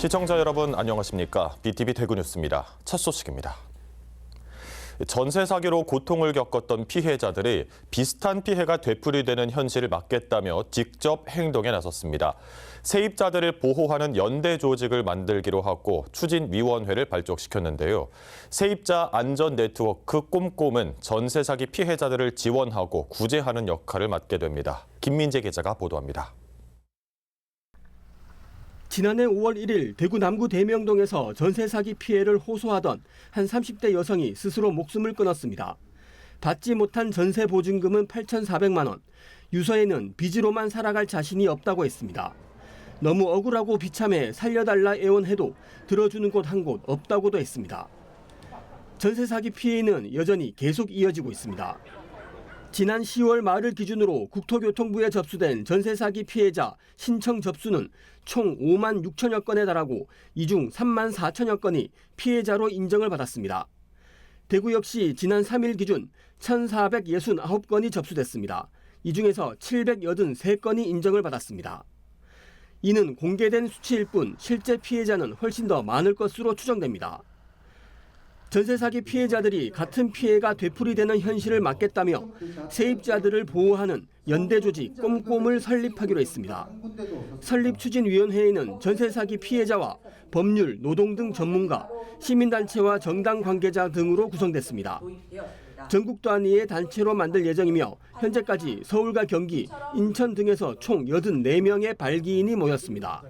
시청자 여러분 안녕하십니까? BTV 대구 뉴스입니다. 첫 소식입니다. 전세 사기로 고통을 겪었던 피해자들이 비슷한 피해가 되풀이되는 현실을 막겠다며 직접 행동에 나섰습니다. 세입자들을 보호하는 연대 조직을 만들기로 하고 추진위원회를 발족시켰는데요. 세입자 안전 네트워크 꼼꼼은 전세 사기 피해자들을 지원하고 구제하는 역할을 맡게 됩니다. 김민재 기자가 보도합니다. 지난해 5월 1일 대구 남구 대명동에서 전세 사기 피해를 호소하던 한 30대 여성이 스스로 목숨을 끊었습니다. 받지 못한 전세 보증금은 8,400만 원. 유서에는 빚으로만 살아갈 자신이 없다고 했습니다. 너무 억울하고 비참해 살려달라 애원해도 들어주는 곳 한 곳 없다고도 했습니다. 전세 사기 피해는 여전히 계속 이어지고 있습니다. 지난 10월 말을 기준으로 국토교통부에 접수된 전세 사기 피해자 신청 접수는 총 5만 6천여 건에 달하고 이 중 3만 4천여 건이 피해자로 인정을 받았습니다. 대구 역시 지난 3일 기준 1,469건이 접수됐습니다. 이 중에서 783건이 인정을 받았습니다. 이는 공개된 수치일 뿐 실제 피해자는 훨씬 더 많을 것으로 추정됩니다. 전세 사기 피해자들이 같은 피해가 되풀이되는 현실을 막겠다며 세입자들을 보호하는 연대 조직 꼼꼼을 설립하기로 했습니다. 설립 추진 위원회에는 전세 사기 피해자와 법률, 노동 등 전문가, 시민단체와 정당 관계자 등으로 구성됐습니다. 전국 단위의 단체로 만들 예정이며 현재까지 서울과 경기, 인천 등에서 총 84명의 발기인이 모였습니다.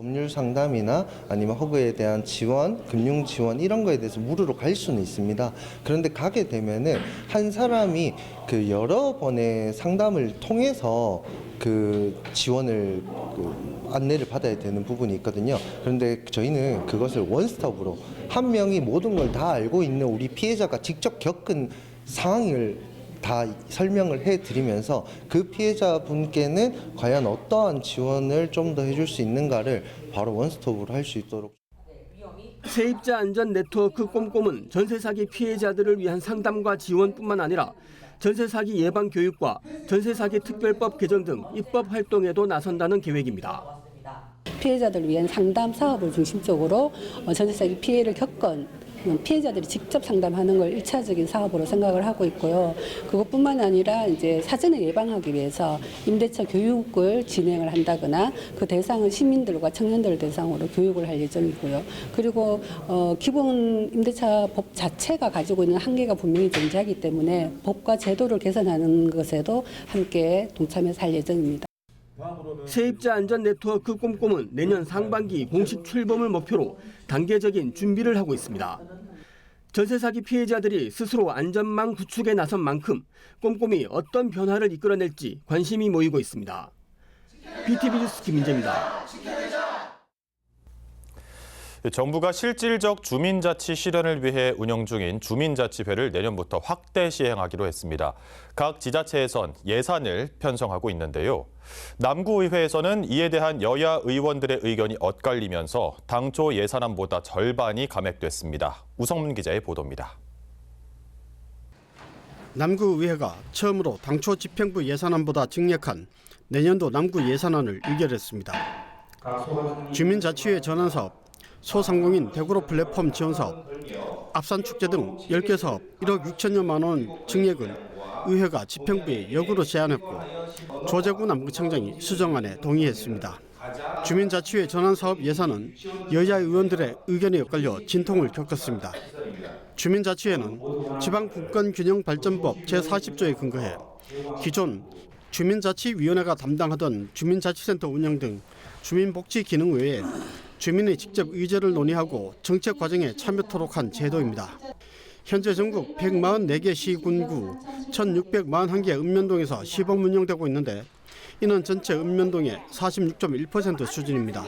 법률 상담이나 아니면 허그에 대한 지원, 금융 지원 이런 거에 대해서 물으러 갈 수는 있습니다. 그런데 가게 되면은 한 사람이 그 여러 번의 상담을 통해서 그 지원을 그 안내를 받아야 되는 부분이 있거든요. 그런데 저희는 그것을 원스톱으로 한 명이 모든 걸 다 알고 있는 우리 피해자가 직접 겪은 상황을 다 설명을 해드리면서 그 피해자분께는 과연 어떠한 지원을 좀 더 해줄 수 있는가를 바로 원스톱으로 할 수 있도록 세입자 안전 네트워크 꼼꼼은 전세 사기 피해자들을 위한 상담과 지원뿐만 아니라 전세 사기 예방 교육과 전세 사기 특별법 개정 등 입법 활동에도 나선다는 계획입니다. 피해자들을 위한 상담 사업을 중심적으로 어, 전세 사기 피해를 겪은 피해자들이 직접 상담하는 걸 일차적인 사업으로 생각을 하고 있고요. 그것뿐만 아니라 이제 사전에 예방하기 위해서 임대차 교육을 진행을 한다거나 그 대상은 시민들과 청년들을 대상으로 교육을 할 예정이고요. 그리고 어, 기본 임대차 법 자체가 가지고 있는 한계가 분명히 존재하기 때문에 법과 제도를 개선하는 것에도 함께 동참해서 할 예정입니다. 세입자 안전 네트워크 꼼꼼은 내년 상반기 공식 출범을 목표로 단계적인 준비를 하고 있습니다. 전세 사기 피해자들이 스스로 안전망 구축에 나선 만큼 꼼꼼히 어떤 변화를 이끌어낼지 관심이 모이고 있습니다. BTV 뉴스 김민재입니다. 정부가 실질적 주민자치 실현을 위해 운영 중인 주민자치회를 내년부터 확대 시행하기로 했습니다. 각 지자체에선 예산을 편성하고 있는데요. 남구의회에서는 이에 대한 여야 의원들의 의견이 엇갈리면서 당초 예산안보다 절반이 감액됐습니다. 우성문 기자의 보도입니다. 남구의회가 처음으로 당초 집행부 예산안보다 증액한 내년도 남구 예산안을 의결했습니다. 주민자치회 전환사업, 소상공인 대구로 플랫폼 지원 사업, 앞산축제 등 10개 사업 1억 6천여만 원 증액은 의회가 집행부에 역으로 제안했고 조재구 남구청장이 수정안에 동의했습니다. 주민자치회 전환사업 예산은 여야 의원들의 의견에 엇갈려 진통을 겪었습니다. 주민자치회는 지방분권균형발전법 제40조에 근거해 기존 주민자치위원회가 담당하던 주민자치센터 운영 등 주민복지 기능 외에 주민의 직접 의제를 논의하고 정책 과정에 참여토록 한 제도입니다. 현재 전국 144개 시군구 1641개 읍면동에서 시범 운영되고 있는데 이는 전체 읍면동의 46.1% 수준입니다.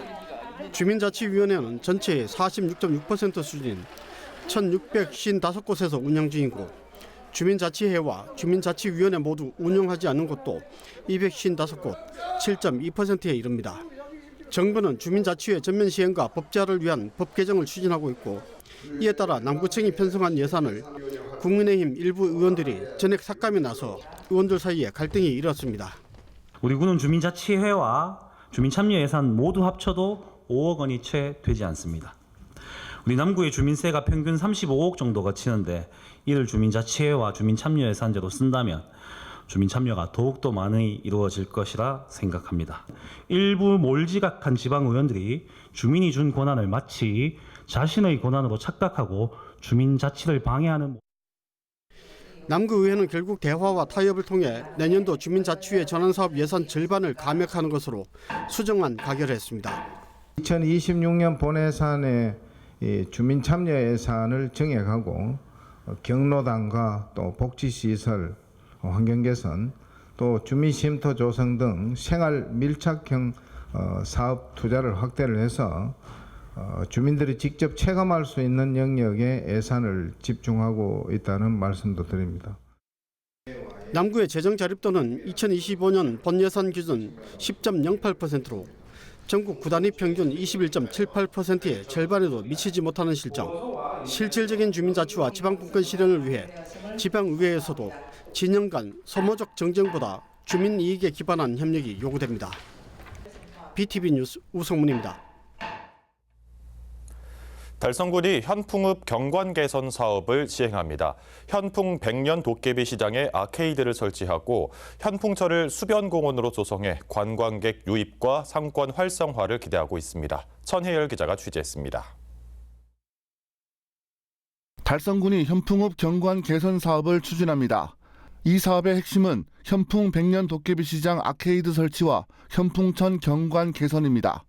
주민자치위원회는 전체의 46.6% 수준인 1655곳에서 운영 중이고 주민자치회와 주민자치위원회 모두 운영하지 않는 곳도 255곳 7.2%에 이릅니다. 정부는 주민자치회 전면 시행과 법제화를 위한 법 개정을 추진하고 있고 이에 따라 남구청이 편성한 예산을 국민의힘 일부 의원들이 전액 삭감에 나서 의원들 사이에 갈등이 일었습니다. 우리 군은 주민자치회와 주민참여 예산 모두 합쳐도 5억 원이 채 되지 않습니다. 우리 남구의 주민세가 평균 35억 정도가 치는데 이를 주민자치회와 주민참여예산제로 쓴다면 주민 참여가 더욱더 많이 이루어질 것이라 생각합니다. 일부 몰지각한 지방 의원들이 주민이 준 권한을 마치 자신의 권한으로 착각하고 주민 자치를 방해하는 남구의회는 결국 대화와 타협을 통해 내년도 주민자치회 전환사업 예산 절반을 감액하는 것으로 수정안 가결했습니다. 2026년 본예산에 이 주민 참여 예산을 정액하고 어, 경로당과 또 복지시설, 어, 환경 개선, 또 주민 쉼터 조성 등 생활 밀착형 어, 사업 투자를 확대를 해서 어, 주민들이 직접 체감할 수 있는 영역에 예산을 집중하고 있다는 말씀도 드립니다. 남구의 재정 자립도는 2025년 본 예산 기준 10.08%로 전국 구단위 평균 21.78%의 절반에도 미치지 못하는 실정. 실질적인 주민자치와 지방분권 실현을 위해 지방의회에서도 진영 간 소모적 정쟁보다 주민 이익에 기반한 협력이 요구됩니다. BTV 뉴스 우성문입니다. 달성군이 현풍읍 경관 개선 사업을 시행합니다. 현풍 백년 도깨비 시장에 아케이드를 설치하고 현풍철을 수변 공원으로 조성해 관광객 유입과 상권 활성화를 기대하고 있습니다. 천혜열 기자가 취재했습니다. 달성군이 현풍읍 경관 개선 사업을 추진합니다. 이 사업의 핵심은 현풍 백년 도깨비 시장 아케이드 설치와 현풍천 경관 개선입니다.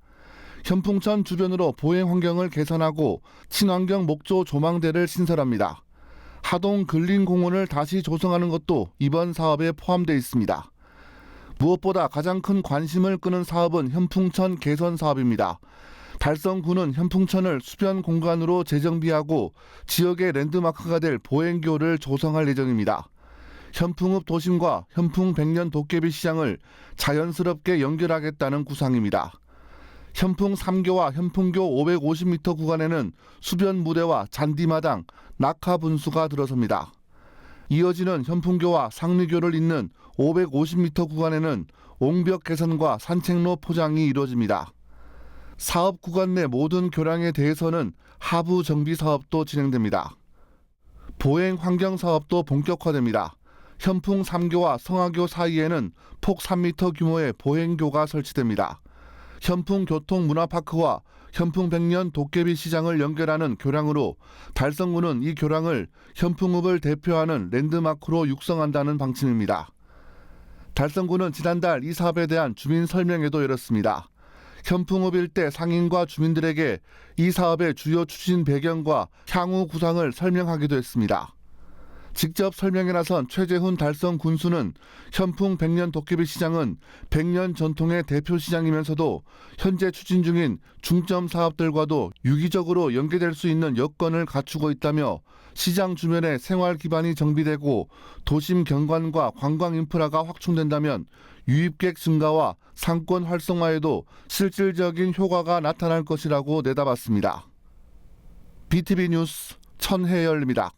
현풍천 주변으로 보행 환경을 개선하고 친환경 목조 조망대를 신설합니다. 하동 근린공원을 다시 조성하는 것도 이번 사업에 포함되어 있습니다. 무엇보다 가장 큰 관심을 끄는 사업은 현풍천 개선 사업입니다. 달성군은 현풍천을 수변 공간으로 재정비하고 지역의 랜드마크가 될 보행교를 조성할 예정입니다. 현풍읍 도심과 현풍 백년 도깨비 시장을 자연스럽게 연결하겠다는 구상입니다. 현풍 3교와 현풍교 550m 구간에는 수변 무대와 잔디마당, 낙하 분수가 들어섭니다. 이어지는 현풍교와 상리교를 잇는 550m 구간에는 옹벽 개선과 산책로 포장이 이루어집니다. 사업 구간 내 모든 교량에 대해서는 하부 정비 사업도 진행됩니다. 보행 환경 사업도 본격화됩니다. 현풍 3교와 성하교 사이에는 폭 3m 규모의 보행교가 설치됩니다. 현풍 교통 문화파크와 현풍 백년 도깨비 시장을 연결하는 교량으로 달성군은 이 교량을 현풍읍을 대표하는 랜드마크로 육성한다는 방침입니다. 달성군은 지난달 이 사업에 대한 주민 설명회도 열었습니다. 현풍읍 일대 상인과 주민들에게 이 사업의 주요 추진 배경과 향후 구상을 설명하기도 했습니다. 직접 설명에 나선 최재훈 달성 군수는 현풍 백년 도깨비 시장은 100년 전통의 대표 시장이면서도 현재 추진 중인 중점 사업들과도 유기적으로 연계될 수 있는 여건을 갖추고 있다며 시장 주변에 생활 기반이 정비되고 도심 경관과 관광 인프라가 확충된다면 유입객 증가와 상권 활성화에도 실질적인 효과가 나타날 것이라고 내다봤습니다. BTV 뉴스 천혜열입니다.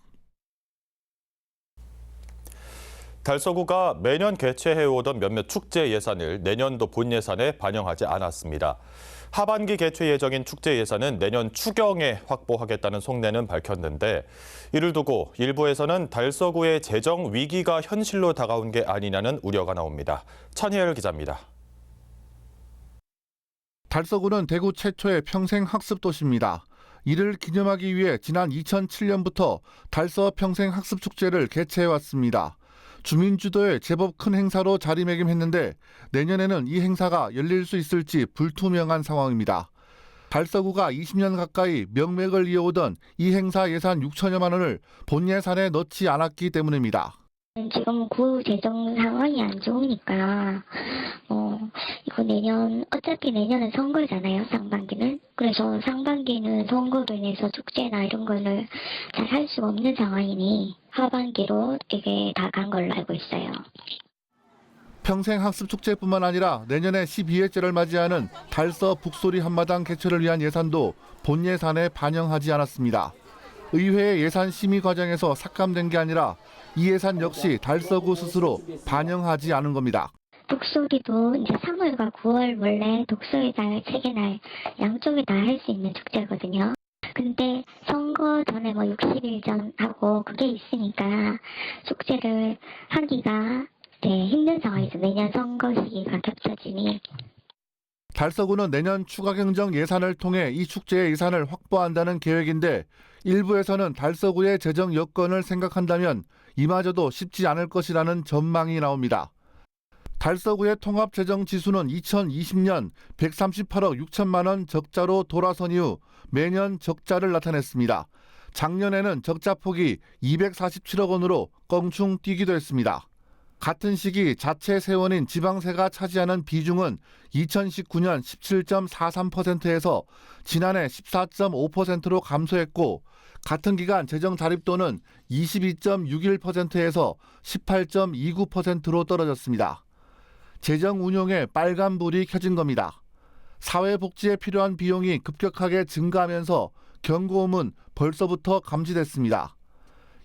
달서구가 매년 개최해오던 몇몇 축제 예산을 내년도 본 예산에 반영하지 않았습니다. 하반기 개최 예정인 축제 예산은 내년 추경에 확보하겠다는 속내는 밝혔는데 이를 두고 일부에서는 달서구의 재정 위기가 현실로 다가온 게 아니냐는 우려가 나옵니다. 천혜열 기자입니다. 달서구는 대구 최초의 평생 학습 도시입니다. 이를 기념하기 위해 지난 2007년부터 달서 평생 학습 축제를 개최해 왔습니다. 주민 주도의 제법 큰 행사로 자리매김했는데 내년에는 이 행사가 열릴 수 있을지 불투명한 상황입니다. 달서구가 20년 가까이 명맥을 이어오던 이 행사 예산 6천여만 원을 본 예산에 넣지 않았기 때문입니다. 지금 구 재정 상황이 안 좋으니까 어 이거 내년 어차피 내년은 선거잖아요 상반기는 그래서 상반기는 선거로 인해서 축제나 이런 거를 잘 할 수가 없는 상황이니 하반기로 이게 다 간 걸로 알고 있어요. 평생 학습 축제뿐만 아니라 내년에 12회째를 맞이하는 달서 북소리 한마당 개최를 위한 예산도 본 예산에 반영하지 않았습니다. 의회의 예산 심의 과정에서 삭감된 게 아니라 이 예산 역시 달서구 스스로 반영하지 않은 겁니다. 독수리도 이제 3월과 9월 원래 독수리 날, 책의 날 양쪽에 다 할 수 있는 축제거든요. 근데 선거 전에 뭐 60일 전 하고 그게 있으니까 축제를 하기가 네, 힘든 상황이죠. 내년 선거 시기가 겹쳐지니 달서구는 내년 추가 경정 예산을 통해 이 축제의 예산을 확보한다는 계획인데 일부에서는 달서구의 재정 여건을 생각한다면 이마저도 쉽지 않을 것이라는 전망이 나옵니다. 달서구의 통합 재정 지수는 2020년 138억 6천만 원 적자로 돌아선 이후 매년 적자를 나타냈습니다. 작년에는 적자 폭이 247억 원으로 껑충 뛰기도 했습니다. 같은 시기 자체 세원인 지방세가 차지하는 비중은 2019년 17.43%에서 지난해 14.5%로 감소했고 같은 기간 재정 자립도는 22.61%에서 18.29%로 떨어졌습니다. 재정 운용에 빨간불이 켜진 겁니다. 사회복지에 필요한 비용이 급격하게 증가하면서 경고음은 벌써부터 감지됐습니다.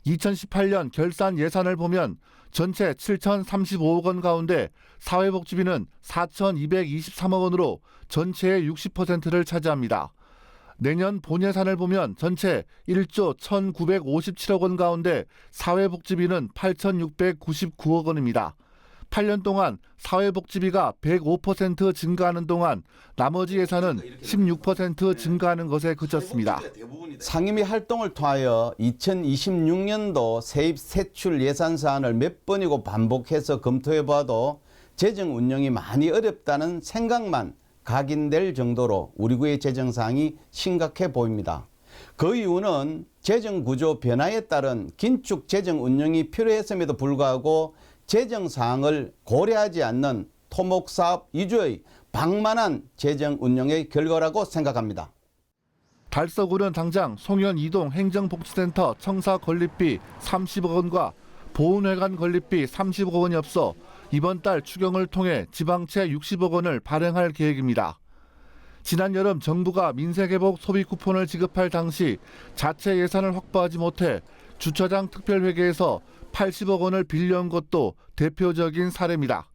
2018년 결산 예산을 보면 전체 7,035억 원 가운데 사회복지비는 4,223억 원으로 전체의 60%를 차지합니다. 내년 본 예산을 보면 전체 1조 1,957억 원 가운데 사회복지비는 8,699억 원입니다. 8년 동안 사회복지비가 105% 증가하는 동안 나머지 예산은 16% 증가하는 것에 그쳤습니다. 상임위 활동을 통하여 2026년도 세입 세출 예산 사안을 몇 번이고 반복해서 검토해 봐도 재정 운영이 많이 어렵다는 생각만 각인될 정도로 우리 구의 재정 상황이 심각해 보입니다. 그 이유는 재정 구조 변화에 따른 긴축 재정 운영이 필요했음에도 불구하고 재정 사항을 고려하지 않는 토목 사업 위주의 방만한 재정 운영의 결과라고 생각합니다. 달서구는 당장 송현 이동 행정복지센터 청사 건립비 30억 원과 보훈회관 건립비 30억 원이 없어 이번 달 추경을 통해 지방채 60억 원을 발행할 계획입니다. 지난 여름 정부가 민생회복 소비 쿠폰을 지급할 당시 자체 예산을 확보하지 못해 주차장 특별회계에서 80억 원을 빌려온 것도 대표적인 사례입니다.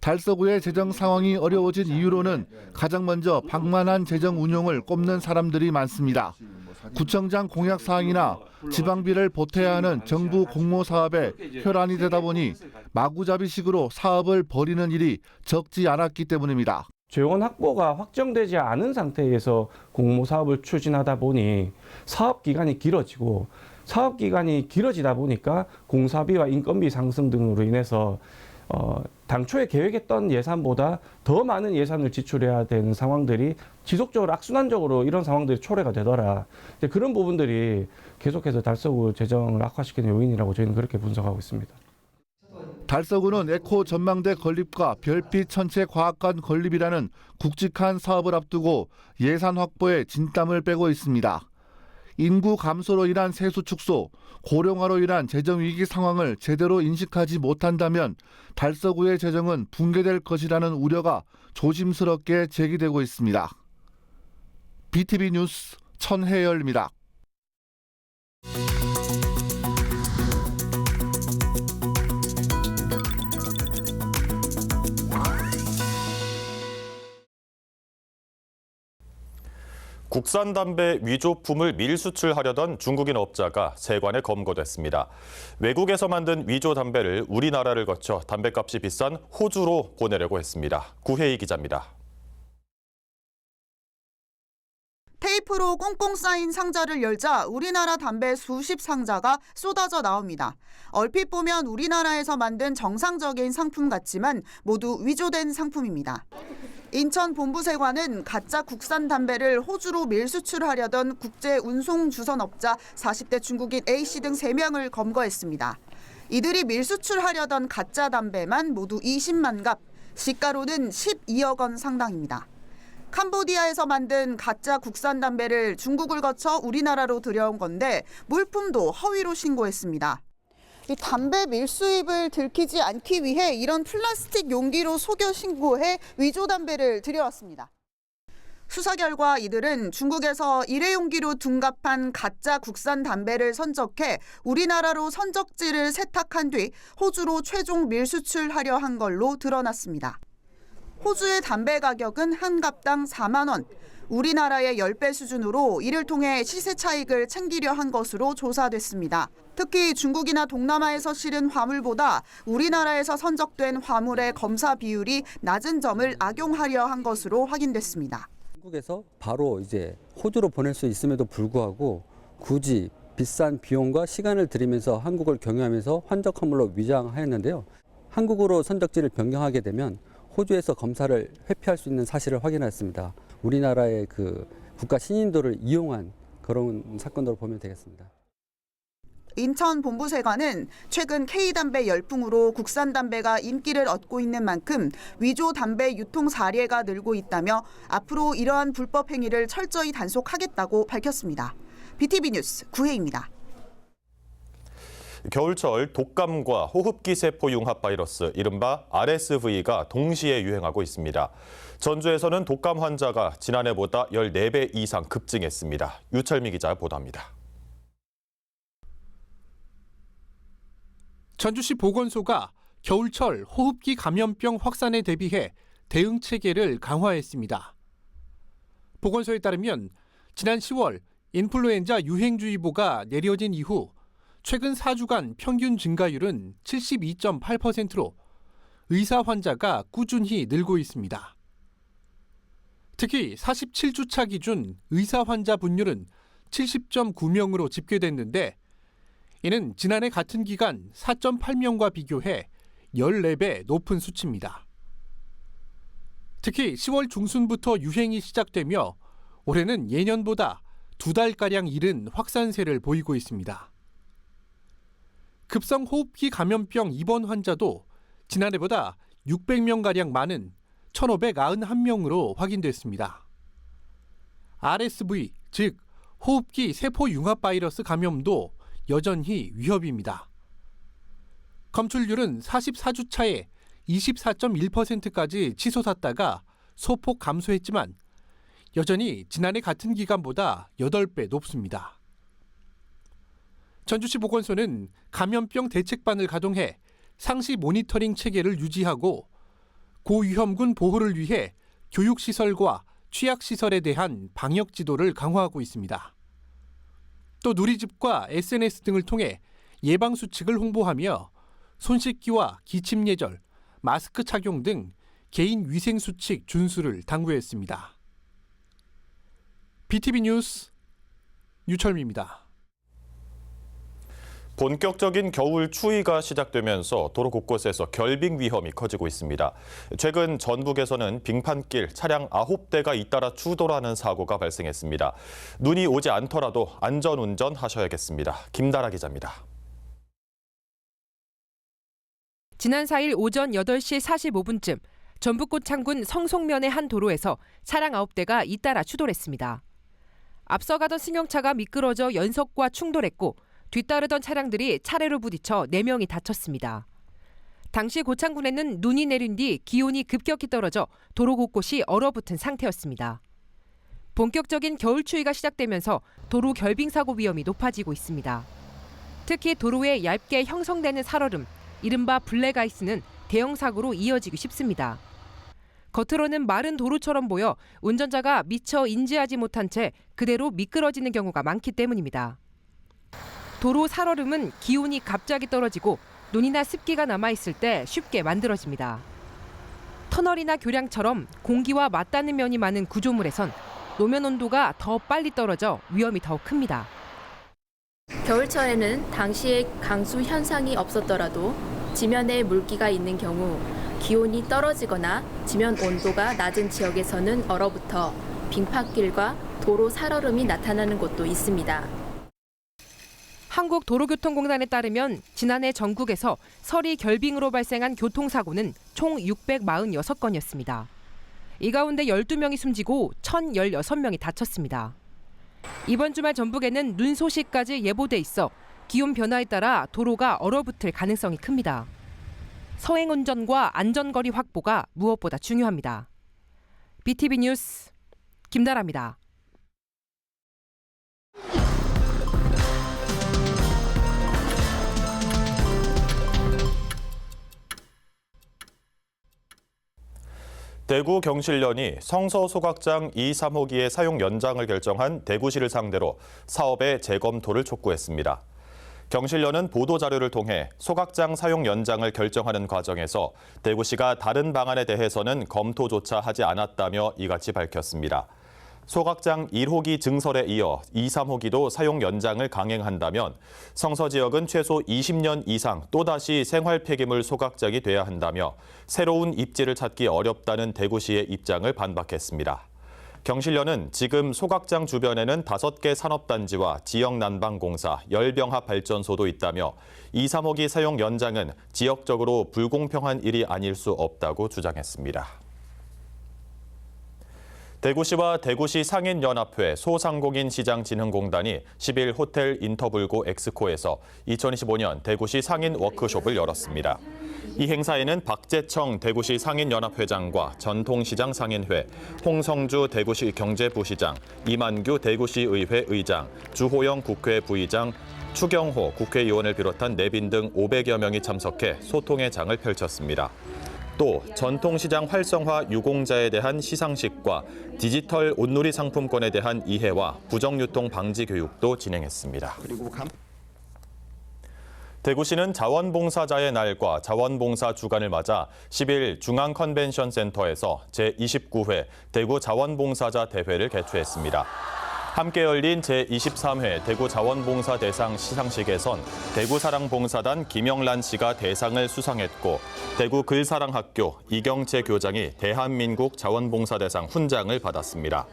달서구의 재정 상황이 어려워진 이유로는 가장 먼저 방만한 재정 운용을 꼽는 사람들이 많습니다. 구청장 공약 사항이나 지방비를 보태야 하는 정부 공모 사업에 혈안이 되다 보니 마구잡이식으로 사업을 벌이는 일이 적지 않았기 때문입니다. 재원 확보가 확정되지 않은 상태에서 공모 사업을 추진하다 보니 사업 기간이 길어지고 사업 기간이 길어지다 보니까 공사비와 인건비 상승 등으로 인해서 어, 당초에 계획했던 예산보다 더 많은 예산을 지출해야 되는 상황들이 지속적으로 악순환적으로 이런 상황들이 초래가 되더라. 이제 그런 부분들이 계속해서 달서구 재정을 악화시키는 요인이라고 저희는 그렇게 분석하고 있습니다. 달서구는 에코 전망대 건립과 별빛 천체 과학관 건립이라는 굵직한 사업을 앞두고 예산 확보에 진땀을 빼고 있습니다. 인구 감소로 인한 세수 축소, 고령화로 인한 재정 위기 상황을 제대로 인식하지 못한다면 달서구의 재정은 붕괴될 것이라는 우려가 조심스럽게 제기되고 있습니다. BTV 뉴스 천혜열입니다. 국산 담배 위조품을 밀수출하려던 중국인 업자가 세관에 검거됐습니다. 외국에서 만든 위조 담배를 우리나라를 거쳐 담배값이 비싼 호주로 보내려고 했습니다. 구혜희 기자입니다. 테이프로 꽁꽁 쌓인 상자를 열자 우리나라 담배 수십 상자가 쏟아져 나옵니다. 얼핏 보면 우리나라에서 만든 정상적인 상품 같지만 모두 위조된 상품입니다. 인천 본부세관은 가짜 국산 담배를 호주로 밀수출하려던 국제 운송 주선업자 40대 중국인 A씨 등 3명을 검거했습니다. 이들이 밀수출하려던 가짜 담배만 모두 20만 갑, 시가로는 12억 원 상당입니다. 캄보디아에서 만든 가짜 국산 담배를 중국을 거쳐 우리나라로 들여온 건데 물품도 허위로 신고했습니다. 이 담배 밀수입을 들키지 않기 위해 이런 플라스틱 용기로 속여 신고해 위조 담배를 들여왔습니다. 수사 결과 이들은 중국에서 일회용기로 둔갑한 가짜 국산 담배를 선적해 우리나라로 선적지를 세탁한 뒤 호주로 최종 밀수출하려 한 걸로 드러났습니다. 호주의 담배 가격은 한 갑당 4만 원, 우리나라의 10배 수준으로 이를 통해 시세 차익을 챙기려 한 것으로 조사됐습니다. 특히 중국이나 동남아에서 실은 화물보다 우리나라에서 선적된 화물의 검사 비율이 낮은 점을 악용하려 한 것으로 확인됐습니다. 한국에서 바로 이제 호주로 보낼 수 있음에도 불구하고 굳이 비싼 비용과 시간을 들이면서 한국을 경유하면서 환적 화물로 위장하였는데요. 한국으로 선적지를 변경하게 되면 호주에서 검사를 회피할 수 있는 사실을 확인했습니다. 우리나라의 그 국가 신인도를 이용한 그런 사건으로 보면 되겠습니다. 인천 본부세관은 최근 K담배 열풍으로 국산 담배가 인기를 얻고 있는 만큼 위조 담배 유통 사례가 늘고 있다며 앞으로 이러한 불법 행위를 철저히 단속하겠다고 밝혔습니다. BTV 뉴스 구혜입니다. 겨울철 독감과 호흡기 세포 융합 바이러스 이른바 RSV가 동시에 유행하고 있습니다. 전주에서는 독감 환자가 지난해보다 14배 이상 급증했습니다. 유철미 기자 보도합니다. 전주시 보건소가 겨울철 호흡기 감염병 확산에 대비해 대응 체계를 강화했습니다. 보건소에 따르면 지난 10월 인플루엔자 유행주의보가 내려진 이후 최근 4주간 평균 증가율은 72.8%로 의사 환자가 꾸준히 늘고 있습니다. 특히 47주차 기준 의사 환자 분율은 70.9명으로 집계됐는데 이는 지난해 같은 기간 4.8명과 비교해 14배 높은 수치입니다. 특히 10월 중순부터 유행이 시작되며 올해는 예년보다 두 달가량 이른 확산세를 보이고 있습니다. 급성 호흡기 감염병 입원 환자도 지난해보다 600명가량 많은 1,591명으로 확인됐습니다. RSV, 즉 호흡기 세포 융합 바이러스 감염도 여전히 위협입니다. 검출률은 44주 차에 24.1%까지 치솟았다가 소폭 감소했지만 여전히 지난해 같은 기간보다 8배 높습니다. 전주시 보건소는 감염병 대책반을 가동해 상시 모니터링 체계를 유지하고 고위험군 보호를 위해 교육시설과 취약시설에 대한 방역 지도를 강화하고 있습니다. 또 누리집과 SNS 등을 통해 예방 수칙을 홍보하며 손 씻기와 기침 예절, 마스크 착용 등 개인 위생 수칙 준수를 당부했습니다. BTV 뉴스 유철미입니다. 본격적인 겨울 추위가 시작되면서 도로 곳곳에서 결빙 위험이 커지고 있습니다. 최근 전북에서는 빙판길 차량 9대가 잇따라 추돌하는 사고가 발생했습니다. 눈이 오지 않더라도 안전운전 하셔야겠습니다. 김다라 기자입니다. 지난 4일 오전 8시 45분쯤 전북 고창군 성송면의 한 도로에서 차량 9대가 잇따라 추돌했습니다. 앞서가던 승용차가 미끄러져 연석과 충돌했고 뒤따르던 차량들이 차례로 부딪혀 4명이 다쳤습니다. 당시 고창군에는 눈이 내린 뒤 기온이 급격히 떨어져 도로 곳곳이 얼어붙은 상태였습니다. 본격적인 겨울 추위가 시작되면서 도로 결빙 사고 위험이 높아지고 있습니다. 특히 도로에 얇게 형성되는 살얼음, 이른바 블랙아이스는 대형 사고로 이어지기 쉽습니다. 겉으로는 마른 도로처럼 보여 운전자가 미처 인지하지 못한 채 그대로 미끄러지는 경우가 많기 때문입니다. 도로 살얼음은 기온이 갑자기 떨어지고 눈이나 습기가 남아있을 때 쉽게 만들어집니다. 터널이나 교량처럼 공기와 맞닿는 면이 많은 구조물에선 노면 온도가 더 빨리 떨어져 위험이 더 큽니다. 겨울철에는 당시에 강수 현상이 없었더라도 지면에 물기가 있는 경우 기온이 떨어지거나 지면 온도가 낮은 지역에서는 얼어붙어 빙판길과 도로 살얼음이 나타나는 곳도 있습니다. 한국도로교통공단에 따르면 지난해 전국에서 서리 결빙으로 발생한 교통사고는 총 646건이었습니다. 이 가운데 12명이 숨지고 1,016명이 다쳤습니다. 이번 주말 전북에는 눈 소식까지 예보돼 있어 기온 변화에 따라 도로가 얼어붙을 가능성이 큽니다. 서행 운전과 안전거리 확보가 무엇보다 중요합니다. BTV 뉴스 김나라입니다. 대구 경실련이 성서 소각장 2, 3호기의 사용 연장을 결정한 대구시를 상대로 사업의 재검토를 촉구했습니다. 경실련은 보도 자료를 통해 소각장 사용 연장을 결정하는 과정에서 대구시가 다른 방안에 대해서는 검토조차 하지 않았다며 이같이 밝혔습니다. 소각장 1호기 증설에 이어 2, 3호기도 사용 연장을 강행한다면 성서 지역은 최소 20년 이상 또다시 생활 폐기물 소각장이 돼야 한다며 새로운 입지를 찾기 어렵다는 대구시의 입장을 반박했습니다. 경실련은 지금 소각장 주변에는 5개 산업단지와 지역난방공사, 열병합 발전소도 있다며 2, 3호기 사용 연장은 지역적으로 불공평한 일이 아닐 수 없다고 주장했습니다. 대구시와 대구시 상인연합회 소상공인 시장진흥공단이 10일 호텔 인터불고 엑스코에서 2025년 대구시 상인 워크숍을 열었습니다. 이 행사에는 박재청 대구시 상인연합회장과 전통시장 상인회, 홍성주 대구시 경제부시장, 이만규 대구시의회 의장, 주호영 국회 부의장, 추경호 국회의원을 비롯한 내빈 등 500여 명이 참석해 소통의 장을 펼쳤습니다. 또 전통시장 활성화 유공자에 대한 시상식과 디지털 온누리 상품권에 대한 이해와 부정유통 방지 교육도 진행했습니다. 대구시는 자원봉사자의 날과 자원봉사 주간을 맞아 10일 중앙컨벤션 센터에서 제29회 대구 자원봉사자 대회를 개최했습니다. 함께 열린 제23회 대구 자원봉사 대상 시상식에선 대구사랑봉사단 김영란 씨가 대상을 수상했고 대구 글사랑학교 이경채 교장이 대한민국 자원봉사 대상 훈장을 받았습니다.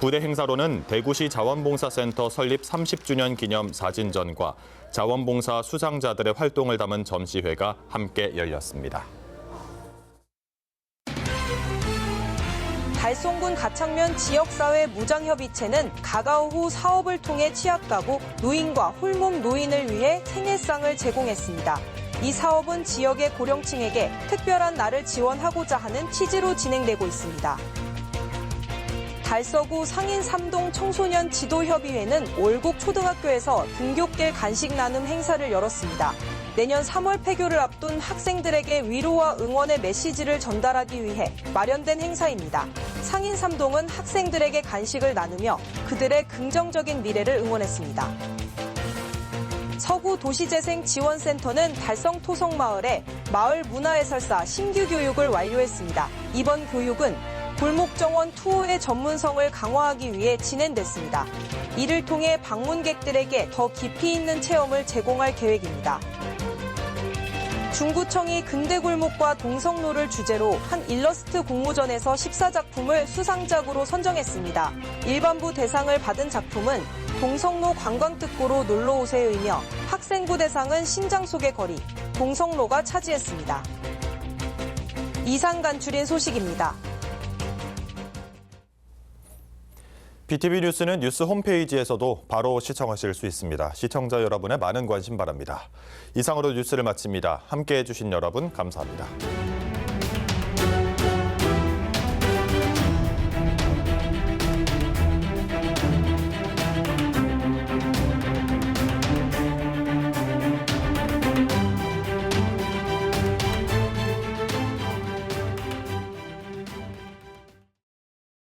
부대 행사로는 대구시 자원봉사센터 설립 30주년 기념 사진전과 자원봉사 수상자들의 활동을 담은 전시회가 함께 열렸습니다. 달송군 가창면 지역사회 무장협의체는 가가오 후 사업을 통해 취약가구, 노인과 홀몸 노인을 위해 생일상을 제공했습니다. 이 사업은 지역의 고령층에게 특별한 날을 지원하고자 하는 취지로 진행되고 있습니다. 달서구 상인 삼동 청소년 지도협의회는 월곡 초등학교에서 등굣길 간식 나눔 행사를 열었습니다. 내년 3월 폐교를 앞둔 학생들에게 위로와 응원의 메시지를 전달하기 위해 마련된 행사입니다. 상인 삼동은 학생들에게 간식을 나누며 그들의 긍정적인 미래를 응원했습니다. 서구 도시재생 지원센터는 달성 토성마을에 마을 문화해설사 신규 교육을 완료했습니다. 이번 교육은 골목정원 투어의 전문성을 강화하기 위해 진행됐습니다. 이를 통해 방문객들에게 더 깊이 있는 체험을 제공할 계획입니다. 중구청이 근대골목과 동성로를 주제로 한 일러스트 공모전에서 14작품을 수상작으로 선정했습니다. 일반부 대상을 받은 작품은 동성로 관광특구로 놀러오세요이며 학생부 대상은 신장 속의 거리, 동성로가 차지했습니다. 이상 간추린 소식입니다. BTV 뉴스는 뉴스 홈페이지에서도 바로 시청하실 수 있습니다. 시청자 여러분의 많은 관심 바랍니다. 이상으로 뉴스를 마칩니다. 함께해 주신 여러분 감사합니다.